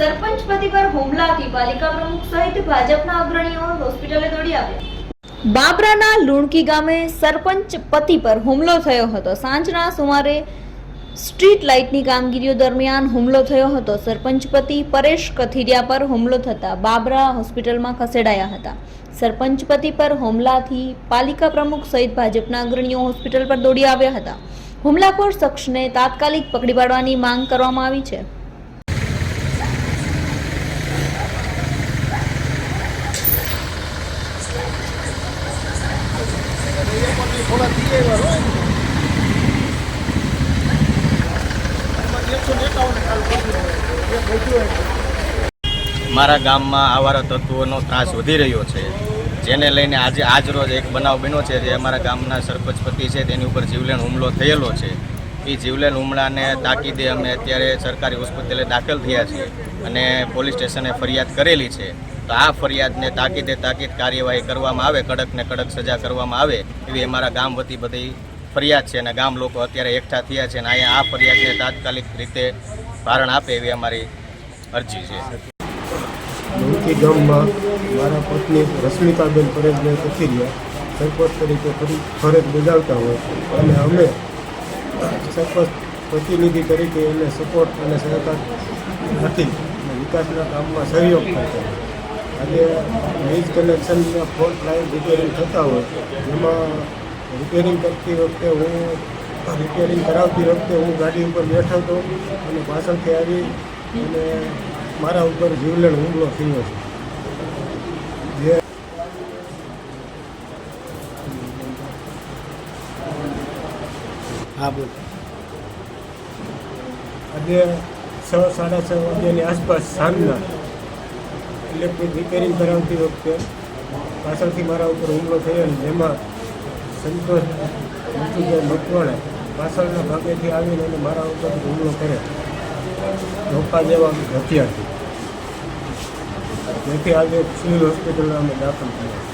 સરપંચ પતિ પર હુમલાથી પાલિકા પ્રમુખ સહિત ભાજપના અગ્રણીઓ હોસ્પિટલે દોડી આવ્યા. બાબરાના લુણકી ગામે સરપંચ પતિ પર હુમલો થયો હતો. સાંજના સુમારે સ્ટ્રીટ લાઇટની કામગીરીઓ દરમિયાન હુમલો થયો હતો. સરપંચ પતિ પરેશ કથિરિયા પર હુમલો થતા બાબરા હોસ્પિટલમાં ખસેડાયા હતા. સરપંચ પતિ પર હુમલાથી પાલિકા પ્રમુખ સહિત ભાજપના અગ્રણીઓ હોસ્પિટલ પર દોડી આવ્યા હતા. હુમલાખોર શખ્સને તાત્કાલિક પકડી પાડવાની માંગ કરવામાં આવી છે. મારા ગામમાં આવારા તત્વોનો ત્રાસ વધી રહ્યો છે, જેને લઈને આજે આજ રોજ એક બનાવ બન્યો છે જે અમારા ગામના સરપંચપતિ છે, તેની ઉપર જીવલેણ હુમલો થયેલો છે. એ જીવલેણ હુમલાને તાકીદે અમે અત્યારે સરકારી હોસ્પિટલે દાખલ થયા છીએ. અને પોલીસ સ્ટેશને ફરિયાદ કરેલી છે, તો આ ફરિયાદને તાકીદે તાકીદ કાર્યવાહી કરવામાં આવે કડક ને કડક સજા કરવામાં આવે, એવી અમારા ગામ વતી બધી ફરિયાદ છે અને ગામ લોકો અત્યારે એકઠા થયા છે અને અહીંયા આ ફરિયાદને તાત્કાલિક રીતે ભારણ આપે એવી અમારી અરજી છે. લુણકી ગામમાં મારા પત્ની રશ્મિકાબેન પરેશભાઈ કથિરિયા સરપંચ તરીકે ફરી ફરજ બજાવતા હોય, અને અમે સરપંચ પ્રતિનિધિ તરીકે એને સપોર્ટ અને સહકાર અને વિકાસના કામમાં સહયોગ કરતા અને વીજ કનેક્શનના ફોલ્ટ લાઈન રિપેરિંગ થતા હોય એમાં રિપેરિંગ કરતી વખતે હું રિપેરિંગ કરાવતી વખતે હું ગાડી ઉપર બેઠો હતો અને પાછળથી આવી અને મારા ઉપર જીવલેણ હુમલો થયો છે. જે હા બોલ. આજે છ, સાડા છ વાગ્યાની આસપાસ સાંજના ઇલેક્ટ્રિક રિપેરિંગ કરાવતી વખતે પાછળથી મારા ઉપર હુમલો થયેલ જેમાં સંતોષ મૃત્યુભાઈ મકવાણે પાછળના ભાગેથી આવીને અને મારા ઉપર હુમલો કરે ધોકા જેવા હથિયારથી. જેથી આજે સિવિલ હોસ્પિટલમાં અમે દાખલ થયા.